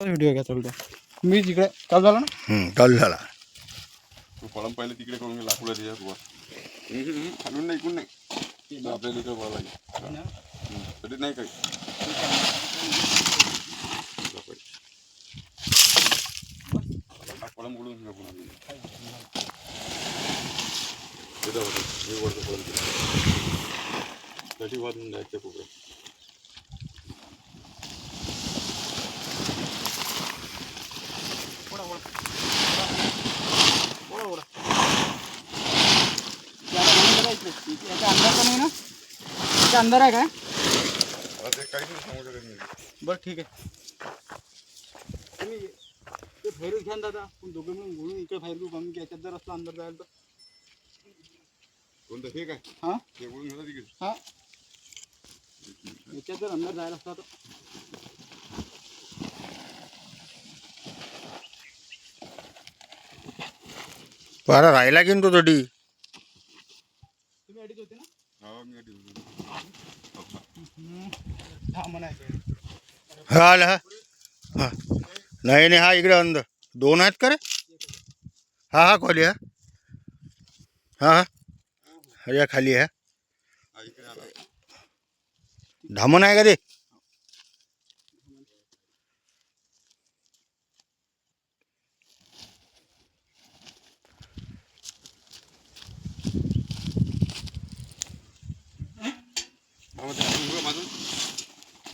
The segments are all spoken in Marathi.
व्हिडिओ घ्या चालतो मी तिकडे चालू झाला ना हम्म, चालू झाला तू फळम पहिले तिकडे करून लाकूड त्याच्यात वर खालून नाही इकडून नाही तर आपल्याला इकडे वर लागेल हम्म, तरी नाही काही हा फळम उडून घ्या पुन्हा तिथं होतं. हे वरचं फळम तिथं. तशी वाजून जायचं कुकडे याचा अंधार पण आहे ना याचा अंधार आहे काय बरं ठीक आहे तुम्ही ते बाहेरून घ्या ना दादा पण दोघं मिळून घोळून इकडे बाहेर घेऊ कमी याच्यात जर असला अंधार जायला तर कोणतं हे काय हां ते उडून गेलं तिकडे हां याच्यात जर अंधार जायला असला तर पारा राहिला की तो ना हा. हा। हा। आला हा हा नाही नाही, हा, इकडे अंदर। दोन आहेत का रे हा हा खोली हा। हा हा। या खाली हा। धामण आहे का ते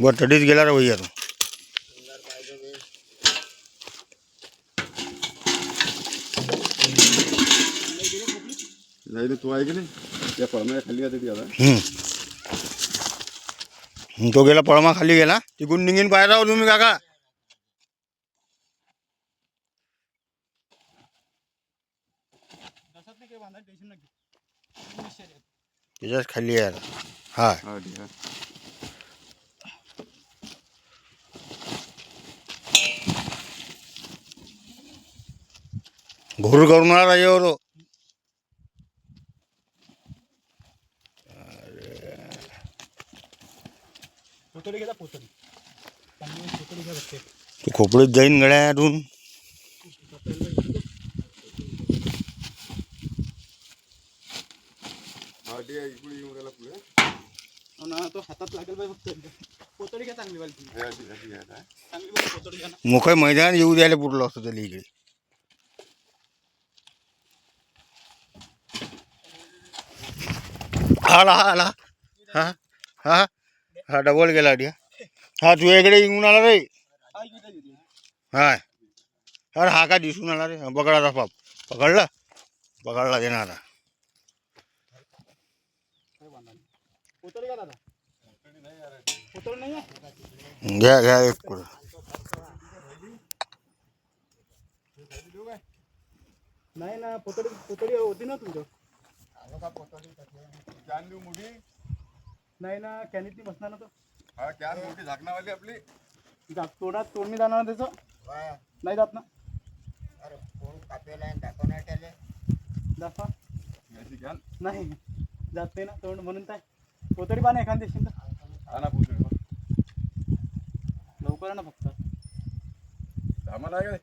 बर तडीच गेला रे भैया तू. नाही रे तू आहे की नाही? त्या फळमाच्या खाली आता ती आता. हम्म. तो गेला पळमा खाली गेला. तिकडून निघीन पाहिजे हो तुम्ही काका. त्याच्याच खाली आहे हा ठीक आहे घोर आला राजावर तो पोतडी घ्या पोतडी. पोतडी घ्या बघते. ते खोपडीत जाईन आहे इकडे येऊन राहिला पुढे. तो हातात लागेल बाई फक्त. पोतडी घ्या चांगली वाली हे चांगली वाली पोतडी घ्या ना. मोकळं मैदान येऊ द्यायला पुरलं असतं त्याला इकडे. आला हा आला. हा हा हा डबल गेला अड्या हा तू इकडे येऊन आला रे. हा? हाय. अरे हा का दिसून आला रे? पकडा बाप. पकडला? पकडला देणार. पोतडी घ्या दादा. पोतडी नाही घ्या घ्या एक कुठं नाही ना पोतडी पोतडी होती ना तुमचं. कॅन देऊ मोठी नाही ना कॅनीतनी बसणार ना तो. हा कॅन मोठी झाकणावाली आपली जा- तोडात तोडणी जाणार ना त्याचं. नाही जात ना. दाखवा. याची कॅन नाही जात नाही ना तोंड म्हणून काय? पाहा ना एखादी दिवशी. तर हा ना पुढे लवकर आहे ना फक्त. आम्हाला आहे काय?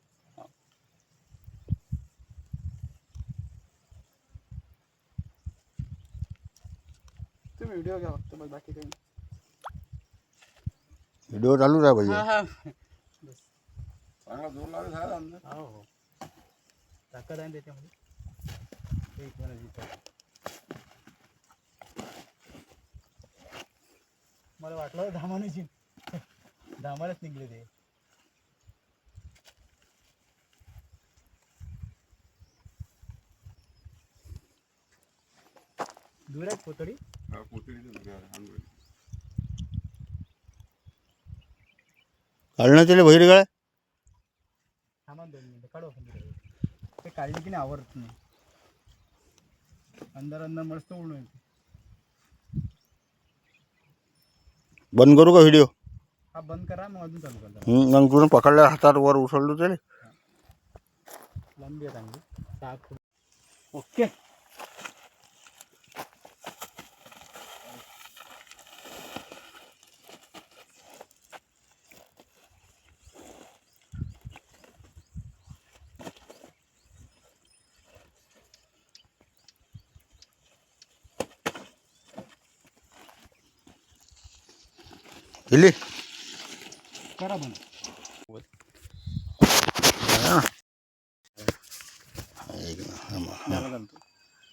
तुम्ही व्हिडिओ घ्या फक्त बस बाकी काही नाही. व्हिडिओ चालूच आहे हा भैया हा. चांगला जोर लावला झाला अंदर हो हो. ताकद आहे त्याच्यामध्ये. एक मिनिट इथं. मला वाटलं धामानेची धामालाच निघले ते. दूर आहे पोतडी हा. काढणं त्याला बहिर गळ्या? थांबा दोन मिनिटं काढू आपण तिकडे. ते काढली की नाही आवडत नाही. अंदर अंदर मस्त उडून येते. बंद करू का व्हिडिओ हा बंद करा मग अजून चालू करा पकडल्या हातात वर उचललो त्याला लांबी आहे चांगली. ओके. करा चालतो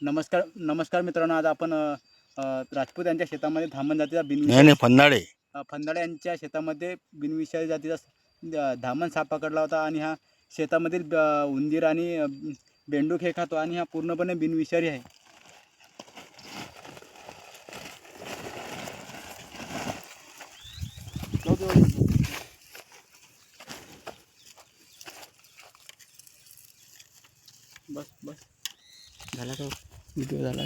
नमस्कार नमस्कार मित्रांनो आज आपण अ, राजपूत यांच्या शेतामध्ये धामण जातीचा नाही बिनविषारी नाही फंदाडे. अ, फंदाडे यांच्या शेतामध्ये बिनविषारी जातीचा स- अ, धामण साप पकडला होता आणि हा शेतामधील उंदीर आणि अ, बेंडूक हे खातो आणि हा पूर्णपणे बिनविषारी आहे. बस बस झाला का व्हिडिओ झाला